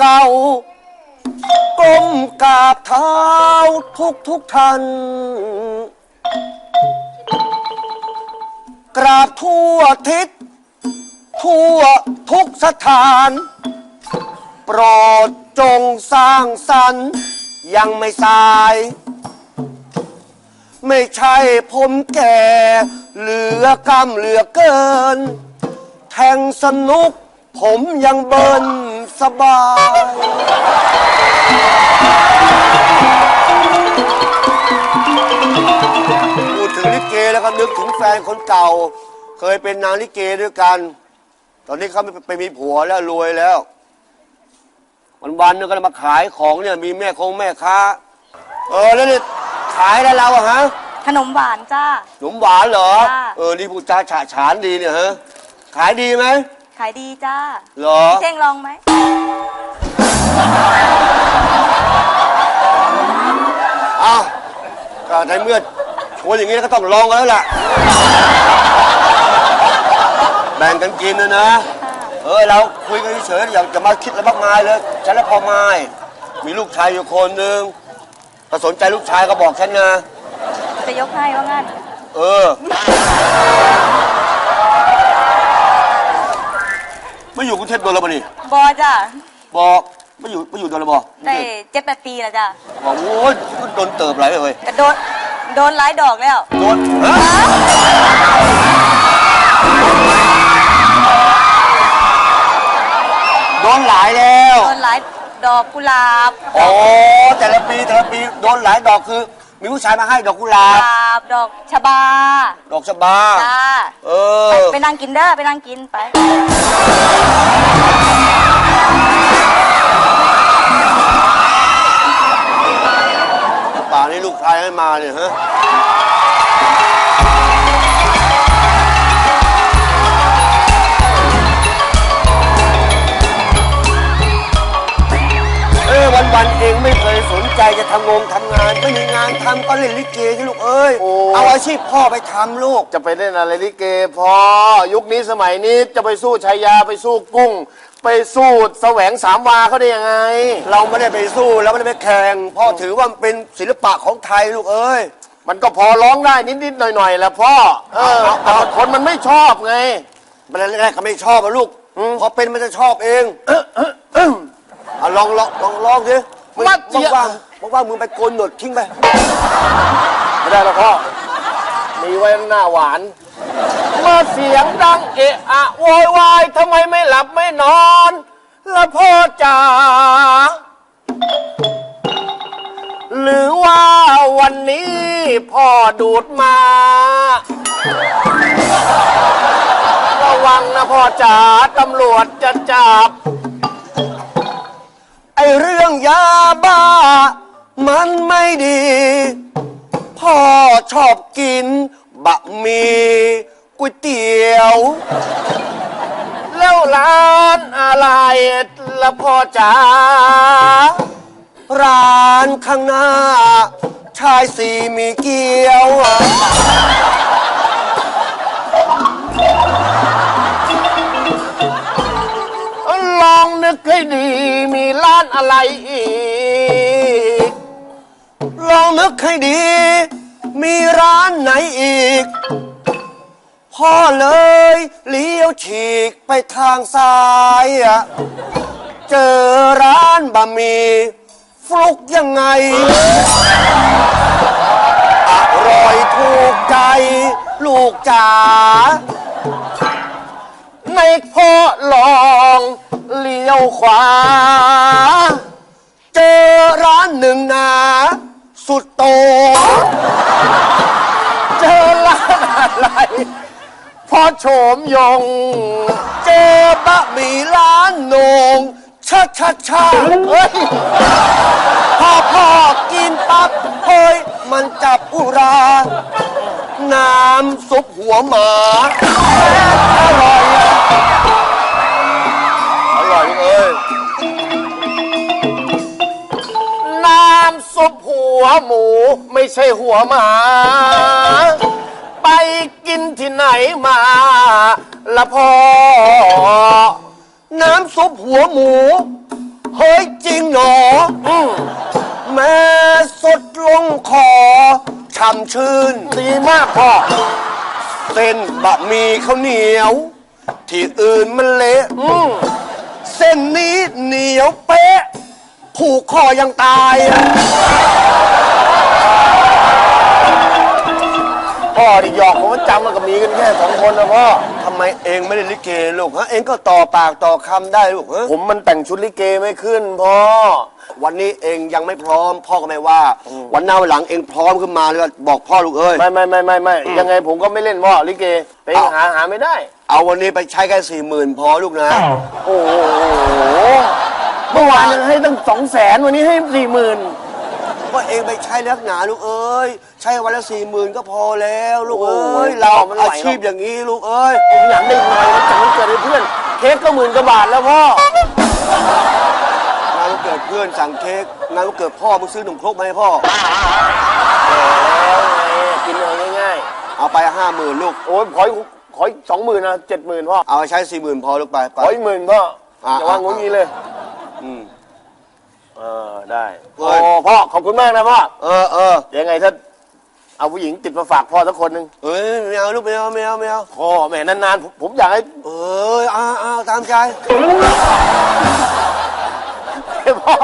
เก่าก้มกราบเท้าทุกทุกท่าน กราบทั่วทิศ ทั่วทุกสถาน โปรดจงสร้างสรรค์ยังไม่สาย ไม่ใช่ผมแก่ เหลือกำเหลือเกิน แทงสนุกผมยังเบิน สบาย พูดถึงลิเกแล้วก็นึกถึงแฟนคนเก่า เคยเป็นนางลิเกด้วยกัน ตอนนี้เขาไปมีผัวแล้วรวยแล้ว วันวันๆนึงก็มาขายของเนี่ยมีแม่คงแม่ค้า เออแล้วนี่ขายอะไรเราอะฮะ ขนมหวานจ้า ขนมหวานเหรอ ค่ะ เออ นี่พูดจาฉะฉานดีเนี่ยฮะ ขายดีไหมขายดีจ้าเหรอ พี่เท่งลองไหม อ้าวก็ในเมื่อชวนอย่างนี้ก็ต้องลองกันแล้วล่ะ แบ่งกันกินนะนะ เออเราคุยกันเฉยๆอย่าจะมาคิดอะไรมากมายเลยฉันและพอไม้มีลูกชายอยู่คนหนึ่งถ้าสนใจลูกชายก็บอกฉันนะ จะยกให้ว่างั้น เออ ไม่อยู่กรุงเทพโดนแล้วปะนี่บอจ้าบอกไม่อยู่ไม่อยู่โดนแล้วบอกได้เจ็ดแปดปีแล้วจ้าบอกโอ้ยมันโดนเติบอะไรเลยแต่โดนโดนหลายดอกแล้ว โดนฮะโดนหลายแล้ว โดนหลายดอกกุหลาบ อ๋อแต่ละปีแต่ละปีโดนหลายดอกคือ มีผู้ชายมาให้ดอกกุหลากุบหลาบดอกชบาดอกชบา จ้าเออ ไปนั่งกินเด้อไปนั่งกินไปป่านี้ลูกชายให้มาเนี่ยฮะ เออวันวันๆเองไม่เคยสนใจจะทำงงทำงานไม่มีงานทำก็เล่นลิเกที่ลูกเอ้ย โอ้ เอาอาชีพพ่อไปทำลูก จะไปเล่นอะไรลิเกพอยุคนี้สมัยนี้จะไปสู้ชายาไปสู้กุ้ง ไปสู้แสวงสามวาเขาได้ยังไง เราไม่ได้ไปสู้แล้วไม่ได้ไปแข่งพ่อถือว่ามันเป็นศิลปะของไทยลูกเอ้ย มันก็พอร้องได้นิดๆหน่อยๆแหละพ่อเออเอาแต่เอาคนมันไม่ชอบไง มันแรกๆก็ไม่ชอบอะลูก พอเป็นมันจะชอบเอง เอาลองลองลองลองสิมึงมัดเสียว่างๆ บอกว่ามึงไปโกนหนวดทิ้งไป ไม่ได้หรอกพ่อ มีไว้หน้าหวานเมื่อเสียงดังเอะอะโวยวายทำไมไม่หลับไม่นอนละพ่อจ๋าหรือว่าวันนี้พ่อดูดมา ระวังนะพ่อจ๋าตำรวจจะจับ ไอเรื่องยาบ้า มันไม่ดี พ่อชอบกิน บะหมี่ก๋วยเตี๋ยว แล้วร้านอะไรละพ่อจ๋า ร้านข้างหน้า ชายสีมีเกี๊ยวลองนึกให้ดีมีร้านอะไรอีก กให้ดี มีร้านไหนอีก พ่อเลยเลี้ยวฉีกไปทางซ้ายอะเจอร้านบะหมี่ฟลุกยังไง อร่อยถูกใจ ลูกจ๋าในพ่อลองเลี้ยวขวา เจอร้านหนึ่งนา สุดโตงเจอร้านอะไรพอโฉมยง เจอบะหมี่ร้านโหนงชาชาชาเฮ้ยพอพ่อกินปั๊บเฮ้ยมันจับอุรา น้ำซุปหัวหมา อร่อยอะ หมูไม่ใช่หัวหมา ไปกินที่ไหนมาละพ่อน้ำซุปหัวหมู เฮ้ยจริงหนออมแม่สดลงคอช่ำชื่น ดีมากพ่อ เส้นบะหมี่ข้าวเหนียว ที่อื่นมันเละอืมเส้นนี้เหนียวเป๊ะ ผูกคอยังตายอะ พ่อดิหยอกผมว่าจำมันก็มีกันแค่สองคนนะพ่อทำไมเองไม่ได้ลิเกลูกฮะเองก็ต่อปากต่อคำได้ลูกฮะผมมันแต่งชุดลิเกไม่ขึ้นพ่อ วันนี้เองยังไม่พร้อม พ่อก็ไม่ว่า วันหน้าวันหลังเองพร้อมขึ้นมาแล้วก็บอกพ่อลูกเอ้ย ไม่ไม่ไม่ไม่ไม่ยังไงผมก็ไม่เล่นพ่อลิเกไปอ้าวหาหาไม่ได้ เอาวันนี้ไปใช้แค่สี่หมื่นพอลูกนะ โอ้โหเมื่อวานยังให้ตั้งสองแสนวันนี้ให้สี่หมื่น ก็เองไปใช้นักหนาลูกเอ้ยใช้วันละสี่หมื่นก็พอแล้วลูกเอ้โอ้ยยเรามันไหวอาชีพอย่างนี้ลูกเอ้ยผมอยากได้อีกหน่อยมันจังมันเกิดให้เพื่อนเค้กก็หมื่นกว่าบาทแล้วพ่องานวันเกิดเพื่อนสั่งเค้กงานวันเกิดพ่อมึงซื้อหนุ่มครกมาให้พ่อแล้วไงกินเอาง่ายเอาไปห้าหมื่นลูกๆโอ้ยขออีกขออีกสองหมื่นนะเจ็ดหมื่นพ่อเอาไปใช้สี่หมื่นพอลูกไปไปขออีกหมื่นพ่ออะอย่าวางงุ้งี้เลยอืม เออได้เฮ้โอ้ยพ่อขอบคุณมากนะพ่อเออเออเดี๋ยวยังไงถ้าเอาผู้หญิงติดมาฝากพ่อสักคนหนึ่งเอ้ยไม่เอาลูกไม่เอาไม่เอาไม่เอาพ่อแหมนานๆผมผมอยากให้ เออเอาเอาตามใจ ให้พ่อ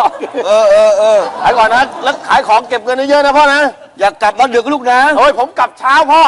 เออเออเออขายก่อนนะแล้วขายของเก็บเงินเยอะๆนะพ่อนะอย่ากลับมาดึกลูกนะ โอ้ยผมกลับเช้าพ่อ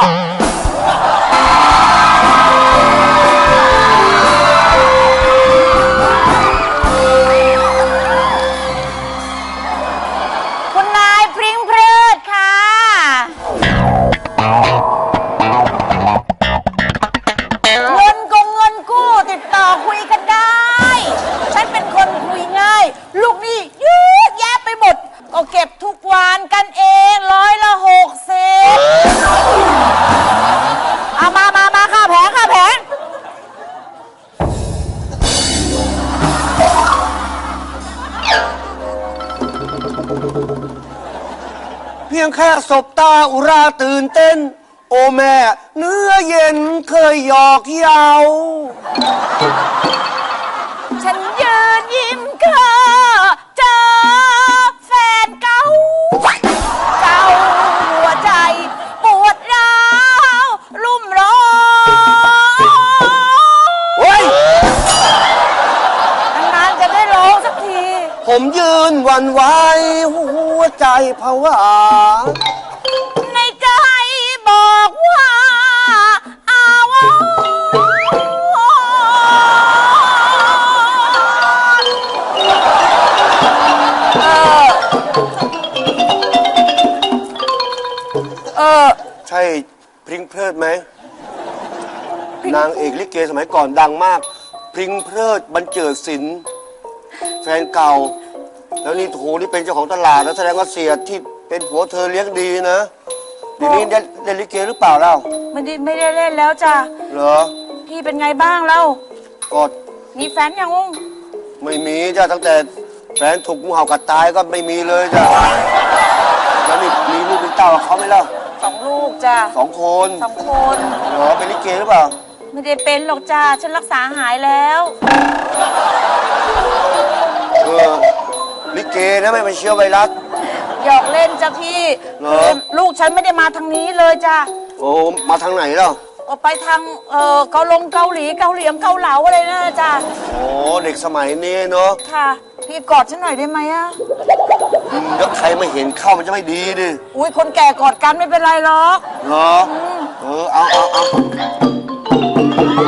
สบตาอุราตื่นเต้น โอแม่ เนื้อเย็นเคยหยอกเยาฉันยืนยิ้มเกอเจอแฟนเก่าเก่าหัวใจ ปวดร้าวรุ่มร้อนเฮ้ยนานๆจะได้ร้องสักที ผมยืนหวันไหวหัวใจผวา เอกลิเกสมัยก่อนดังมาก พริ้งเพลิดบรรเจิดศิลป์แฟนเก่า แล้วนี่โหนี่เป็นเจ้าของตลาดแล้วแสดงว่าเสียที่เป็นผัวเธอเลี้ยงดีนะเดี๋ยวนี้ได้เล่นลิเกหรือเปล่าเล่าไม่ได้ไม่ได้เล่นแล้วจ้ะเหรอพี่เป็นไงบ้างเล่าก็มีแฟนยังงไม่มีจ้ะตั้งแต่แฟนถูกงูเห่ากัดตายก็ไม่มีเลยจ้ะแล้วนี่มีลูกมีเต้ากับเขาไหมเล่าสองลูกจ้ะสองคนสองคนเหรอเป็นลิเกหรือเปล่า ไม่ได้เป็นหรอกจ้าฉันรักษาหายแล้ว เออลิเกนะไม่เป็นเชื้อไวรัส หยอกเล่นจ้ะพี่เหรอ ลูกฉันไม่ได้มาทางนี้เลยจ้ะโอ้มาทางไหนเล่าก็ไปทางเออเกาลงเกาหลีเกาเหลียมเกาเหลาอะไรนั่นนะจ้ะโอ้เด็กสมัยนี้เนาะค่ะ พี่กอดฉันหน่อยได้ไหมอะอืมแล้วใครมาเห็นเข้ามันจะไม่ดีดิอุ้ยคนแก่กอดกันไม่เป็นไรหรอก เหรอเออเอาเอาเอา มา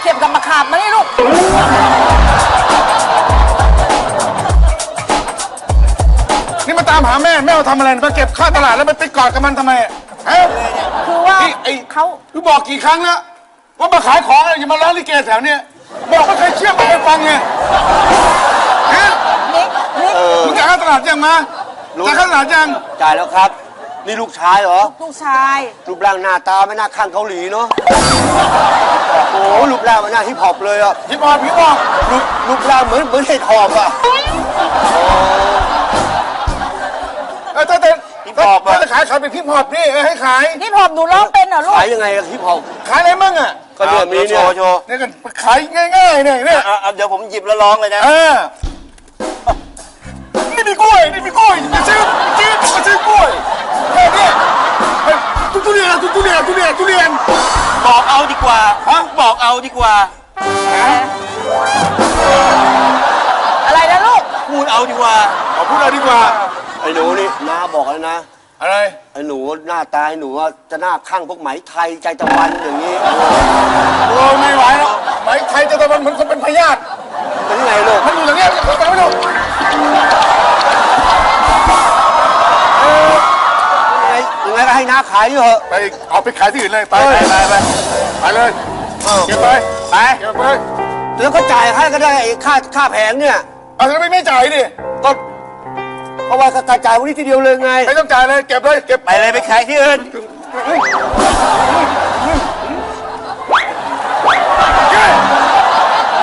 เข็บกับมาขาบมานี่ลูก นี่มาตามหาแม่แม่มาทำอะไรมาเก็บค่าตลาดแล้วไปไปกอดกับมันทำไมอะ ฮะคือว่านี่ไอ้เขาคือบอกกี่ครั้งแล้วว่ามาขายของอะไรอย่ามาร้านลิเกแถวเนี้ยบอกไม่เคยเชื่อไม่เคยฟังไงฮะนิกนิกมึงจ่ายค่าตลาดยังมาจ่ายค่าตลาดยังจ่ายแล้วครับ นี่ลูกชายเหรอ ลูกชาย รูปร่างหน้าตาไม่น่าข้างเกาหลีเนาะ โอ้โหรูปร่างมันน่าฮิปฮอปเลยอะฮิปฮอปฮิปฮอปรูปรูปร่างเหมือนเหมือนเห็ดหอบอะ ฮิปฮอปจะขายขายเป็นฮิปฮอปนี่เออให้ขาย นี่ผมหนูร้องเป็นเหรอลูกขายยังไงอะฮิปฮอปขายอะไรมั่งอะก็เนี่ยมีเนี่ยเนี่ยกันขายง่ายๆเนี่ยเนี่ยเดี๋ยวผมหยิบแล้วร้องเลยนะ เออนี่มีกล้วยนี่มีกล้วยมาซื้อซื้อมาซื้อกล้วยแค่เนี้ยเฮ้ยทุทุเรียนทุทุเรียนทุเรียนทุเรียนบอกเอาดีกว่าฮะบอกเอาดีกว่า อะไรนะลูกพูดเอาดีกว่าเอาพูดเอาดีกว่า ไอ้หนูนี่น้าบอกแล้วนะ อะไร ไอ้หนูหน้าตาไอ้หนูอะจะหน้าข้างพวกไหมไทยใจตะวันอย่างนี้โอ้ไม่ไหวแล้วไหมไทยจะตะวันเหมือนคนเป็นพยาธิเป็นยังไงลูกมันอยู่ตรงเนี้ยเขาไปไม่รู้ยังไงยังไงก็ให้น้าขายนี่เถอะไปเอาไปขายที่อื่นเลยไปไปไปไปไปเลยเก็บไปไปเก็บไปแล้วก็จ่ายให้ก็ได้ไอ้ค่าค่าแผงเนี่ยเอาทำไมไม่จ่ายดิก็ เพราะว่ากระจายวันนี้ทีเดียวเลยไง ไม่ต้องจ่ายเลยเก็บเลยเก็บไปเลยไปขายที่อื่น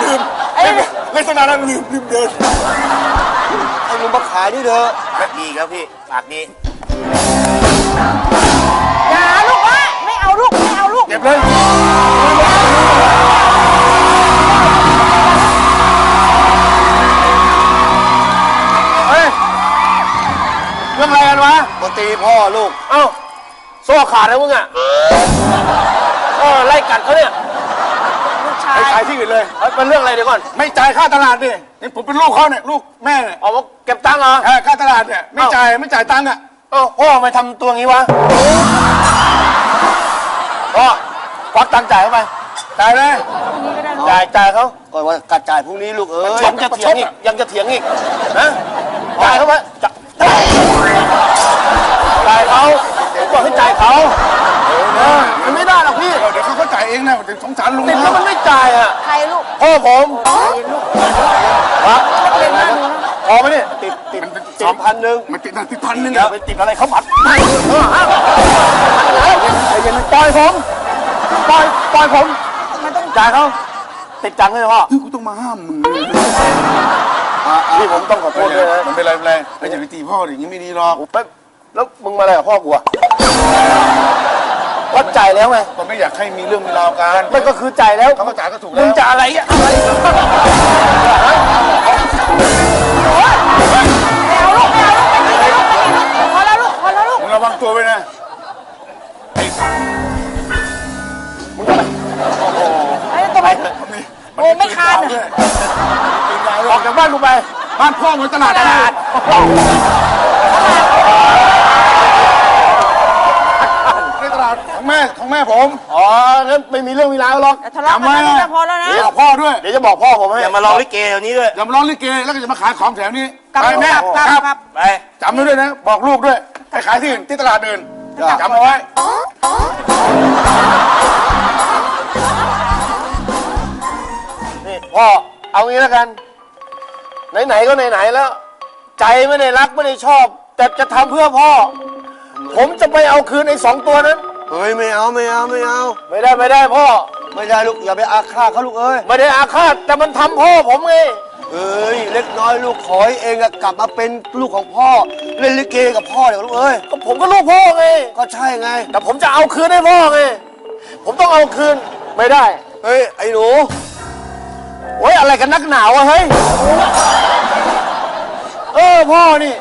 ลืมเล่นเล่นสนานแล้วลืมลืมเดินให้หนูมาขายนี่เถอะดีครับพี่ปากดีอย่าลูกวะไม่เอาลูกไม่เอาลูก เก็บเลย ตีพ่อลูก เอ้าโซ่ขาดแล้วมึงอะเออไล่กัดเขาเนี่ยลูกชาไปย ขายที่อื่นเลย เฮ้ยเป็นเรื่องอะไรเดี๋ยวก่อนไม่จ่ายค่าตลาดดินี่ผมเป็นลูกเขาเนี่ยลูกแม่เนี่ยเอามาเก็บตังค์เหรอ เออค่าตลาดเนี่ยไม่จ่ายไม่จ่ายตังค์อะเออพ่อทำไมทำตัวงี้วะพ่อควักตังค์จ่ายเข้าไปจ่ายเลยจ่ายจ่ายเขาก็ว่ากระจายพรุ่งนี้ลูกเอ้ยยังจะเถียงอีกยังจะเถียงอีกนะจ่ายเขาไปจ่ายจ่ายเขาผมบอกให้จ่ายเขาเออมันไม่ได้หรอกพี่เดี๋ยวเขาก็จ่ายเองนะเดี๋ยวสงสารลุงติดแล้เขาวมันไม่จ่ายอะใครลูกพ่อผมครับเป็นหน้าหนูนะพอไหมเนี่ยติดติดสองพันหนึ่งมันติดนะติดพันหนึ่งอย่าอะไปติดอะไรเขาผัดใจเย็นปล่อยผมปล่อยปล่อยผมจ่ายเขาติดจังเลยพ่อคือกูต้องมาห้ามมึงพี่ผมต้องขอโทษด้วยนะมันเป็นไรเป็นไรแล้วอย่าไปตีพ่อดิอย่างนี้ไม่ดีหรอก แล้วแล้วมึงมาอะไรกับพ่อกูอะวัดจ่ายแล้วไงก็ไม่อยากให้มีเรื่องมีราวกันมันก็คือจ่ายแล้วเขาก็จ่ายก็ถูกมึแล้งวจะอะไรอะอะไรไม่เอาลูกไม่เอาลูกไม่เอาลูกพอแล้วลูกพอแล้วลูกมึงระวังตัวไว้นะไอ้ตัวไปโอ้ไม่คานอะออกจากบ้านกูไปบ้านพ่อเหมือนตลาดตลาด ในตลาดของแม่ของแม่ผมอ๋องั้นไม่มีเรื่องมีราวหรอกแต่ทะเลาะกันแล้วจะพอแล้วนะบอกพ่อด้วยเดี๋ยวจะบอกพ่อผมให้อย่ามาลองลิเกแถวนี้ด้วยอย่ามาร้องลิเกแล้วก็จะมาขายของแถวนี้กลับไปแม่กลับกลับกลับไปจำไว้ด้วยนะ บอกลูกด้วยไปขายที่อื่นที่ตลาดอื่นจำเอาไว้นี่พ่อเอางี้แล้วกัน ไหนๆก็ไหนๆแล้ว ใจไม่ได้รักไม่ได้ชอบ แต่จะทำเพื่อพ่อ ผมจะไปเอาคืนไอ้สองตัวนั้น เฮ้ยไม่เอาไม่เอาไม่เอา ไม่ได้ไม่ได้พ่อ ไม่ได้ลูกอย่าไปอาฆาตเขาลูกเอ้ยไม่ได้อาฆาตแต่มันทำพ่อผมไงเอ้ยเล็กน้อยลูกขอให้เองอะกลับมาเป็นลูกของพ่อ เล่นลิเกกับพ่อเดี๋ยวลูกเอ้ยก็ผมก็ลูกพ่อไง ก็ใช่ไง แต่ผมจะเอาคืนให้พ่อไง ผมต้องเอาคืนไม่ได้ เฮ้ยไอ้หนู โอ้ยอะไรกันนักหนาวอะเฮ้ย เออพ่อนี่